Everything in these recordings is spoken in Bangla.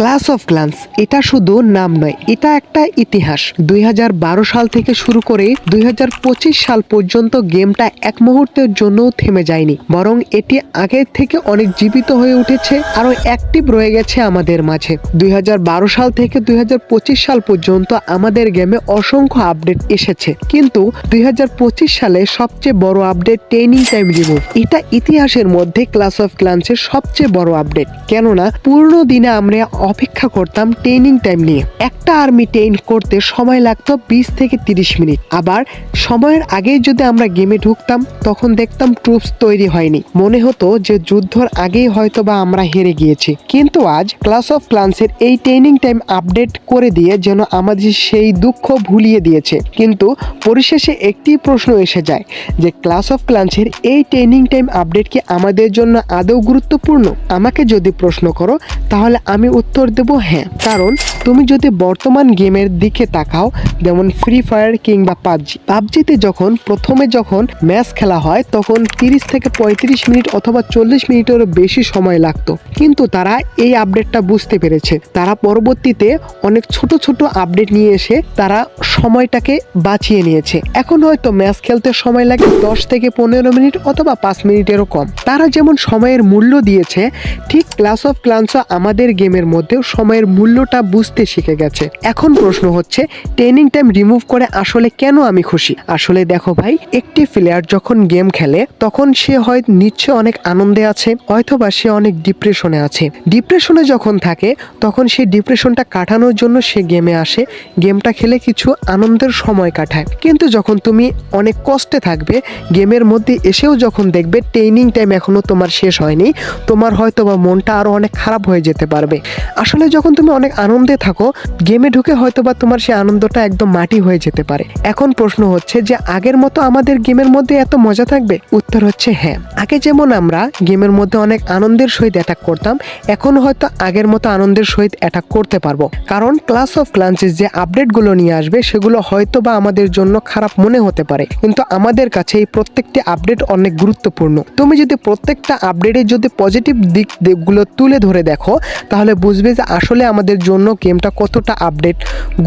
ক্লাস অফ ক্লান্স এটা শুধু নাম নয়, এটা একটা ইতিহাস। দুই হাজার বারো সাল থেকে শুরু করে দুই হাজার পঁচিশ সাল পর্যন্ত গেমটা এক মুহূর্তের জন্য থেমে যায়নি। বরং এটি আগের থেকে অনেক জীবিত হয়ে উঠেছে আরও অ্যাক্টিভ রয়ে গেছে আমাদের মাঝে। দুই হাজার বারো সাল থেকে দুই হাজার পঁচিশ সাল পর্যন্ত আমাদের গেমে অসংখ্য আপডেট এসেছে। কিন্তু দুই হাজার পঁচিশ সালে সবচেয়ে বড় আপডেট ট্রেনিং টাইম রিমুভ। এটা ইতিহাসের মধ্যে ক্লাস অফ ক্লান্সের সবচেয়ে বড় আপডেট। কেননা পূর্ণ দিনে আমরা অপেক্ষা করতাম ট্রেনিং টাইম নিয়ে। একটা আর্মি ট্রেন করতে সময় লাগতো বিশ থেকে তিরিশ মিনিট। আবার সময়ের আগেই যদি আমরা গেমে ঢুকতাম, তখন দেখতাম ট্রুপস তৈরি হয়নি। মনে হতো যে যুদ্ধর আগেই হয়তো বা আমরা হেরে গিয়েছি। কিন্তু আজ ক্লাস অফ ক্লান্সের এই ট্রেনিং টাইম আপডেট করে দিয়ে যেন আমাদের সেই দুঃখ ভুলিয়ে দিয়েছে। কিন্তু পরিশেষে একটি প্রশ্ন এসে যায় যে ক্লাস অফ ক্লান্সের এই ট্রেনিং টাইম আপডেট কি আমাদের জন্য আদৌ গুরুত্বপূর্ণ? আমাকে যদি প্রশ্ন করো, তাহলে আমি উত্তর দেব হ্যাঁ। কারণ তুমি যদি বর্তমান গেমের দিকে তাকাও যেমন ফ্রি ফায়ার কিংবা পাবজি। পাবজিতে যখন প্রথমে যখন ম্যাচ খেলা হয়, তখন তিরিশ থেকে পঁয়ত্রিশ মিনিট অথবা চল্লিশ মিনিটেরও বেশি সময় লাগতো। কিন্তু তারা এই আপডেটটা বুঝতে পেরেছে। তারা পরবর্তীতে অনেক ছোট ছোট আপডেট নিয়ে এসে তারা সময়টাকে বাঁচিয়ে নিয়েছে। এখন হয়তো ম্যাচ খেলতে সময় লাগে দশ থেকে পনেরো মিনিট অথবা পাঁচ মিনিটেরও কম। তারা যেমন সময়ের মূল্য দিয়েছে, ঠিক ক্লাস অফ ক্লান্সও আমাদের গেমের মধ্যেও সময়ের মূল্যটা বুঝতে শিখে গেছে। এখন প্রশ্ন হচ্ছে ট্রেনিং টাইম রিমুভ করে আসলে কেন আমি খুশি? আসলে দেখো ভাই, একটি প্লেয়ার যখন গেম খেলে, তখন সে হয় নিশ্চয় অনেক আনন্দে আছে, হয়তোবা সে অনেক ডিপ্রেশনে আছে। ডিপ্রেশনে যখন থাকে, তখন সে ডিপ্রেশনটা কাটানোর জন্য সে গেমে আসে। গেমটা খেলে কিছু আনন্দের সময় কাটায়। কিন্তু যখন তুমি অনেক কষ্টে থাকবে গেমের মধ্যে এসেও যখন দেখবে ট্রেনিং টাইম এখনও তোমার শেষ হয়নি, তোমার হয়তো বা মনটা আরও অনেক খারাপ হয়ে যেতে পারবে। আসলে যখন তুমি অনেক আনন্দে থাকো গেমে ঢুকে হয়তো বা তোমার সেই আনন্দটা একদম মাটি হয়ে যেতে পারে। এখন প্রশ্ন হচ্ছে যে আগের মতো আমাদের গেমের মধ্যে এত মজা থাকবে? উত্তর হচ্ছে হ্যাঁ। আগে যেমন আমরা গেমের মধ্যে অনেক আনন্দের সহিত অ্যাটাক করতাম, এখন হয়তো আগের মতো আনন্দের সহিত অ্যাটাক করতে পারব। কারণ ক্লাস অফ ক্লান্সেস যে আপডেটগুলো নিয়ে আসবে, সেগুলো হয়তো বা আমাদের জন্য খারাপ মনে হতে পারে। কিন্তু আমাদের কাছে এই প্রত্যেকটি আপডেট অনেক গুরুত্বপূর্ণ। তুমি যদি প্রত্যেকটা আপডেটের যদি পজিটিভ দিক দিকগুলো তুলে ধরে দেখো, তাহলে বুঝবে যে আসলে আমাদের জন্য গেমটা কতটা আপডেট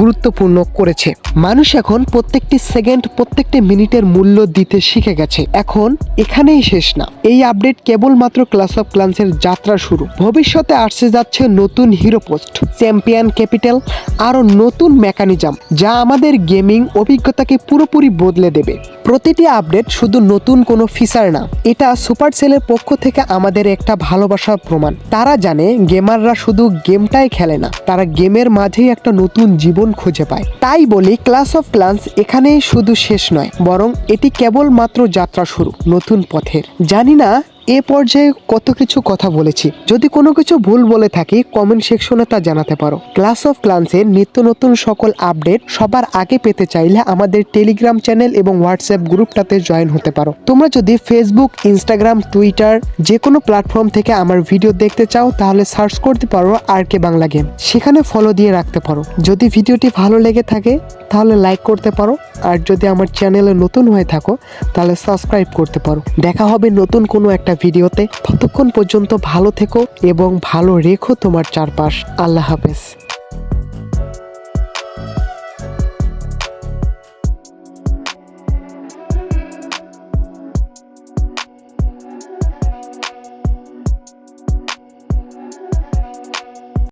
গুরুত্বপূর্ণ করেছে। মানুষ এখন প্রত্যেকটি সেকেন্ড, প্রত্যেকটি মিনিটের মূল্য দিতে শিখে গেছে। এখন এখানেই শেষ না। এই আপডেট কেবলমাত্র ক্লাস অফ ক্লান্সের যাত্রা শুরু। ভবিষ্যতে আসছে যাচ্ছে নতুন হিরো পোস্ট চ্যাম্পিয়ন ক্যাপিটাল আরও নতুন মেকানিজম যা আমাদের গেমিং অভিজ্ঞতাকে পুরোপুরি বদলে দেবে। প্রতিটি আপডেট শুধু নতুন কোনো ফিচার না, এটা সুপার সেলের পক্ষ থেকে আমাদের একটা ভালোবাসার প্রমাণ। তারা জানে গেমাররা শুধু গেমটাই খেলে না, তারা গেমের মাঝেই একটা নতুন জীবন খুঁজে পায়। তাই বলি ক্লাস অফ ক্লান্স এখানেই শুধু শেষ নয়, বরং এটি কেবলমাত্র যাত্রা শুরু, নতুন পথের। জানি না এ পর্যায়ে কত কিছু কথা বলেছি। যদি কোনো কিছু ভুল বলে থাকি কমেন্ট সেকশনে তা জানাতে পারো। ক্লাস অফ ক্লান্সের নিত্য নতুন সকল আপডেট সবার আগে পেতে চাইলে আমাদের টেলিগ্রাম চ্যানেল এবং হোয়াটসঅ্যাপ গ্রুপটাতে জয়েন হতে পারো। তোমরা যদি ফেসবুক ইনস্টাগ্রাম টুইটার যে কোনো প্ল্যাটফর্ম থেকে আমার ভিডিও দেখতে চাও, তাহলে সার্চ করতে পারো আর কে বাংলা গেম সেখানে ফলো দিয়ে রাখতে পারো। যদি ভিডিওটি ভালো লেগে থাকে, তাহলে লাইক করতে পারো। আর যদি আমার চ্যানেলে নতুন হয়ে থাকো, তাহলে সাবস্ক্রাইব করতে পারো। দেখা হবে নতুন কোনো একটা ভিডিওতে ততক্ষণ পর্যন্ত ভালো থেকো এবং ভালো রেখো তোমার চারপাশ। আল্লাহ হাফেজ।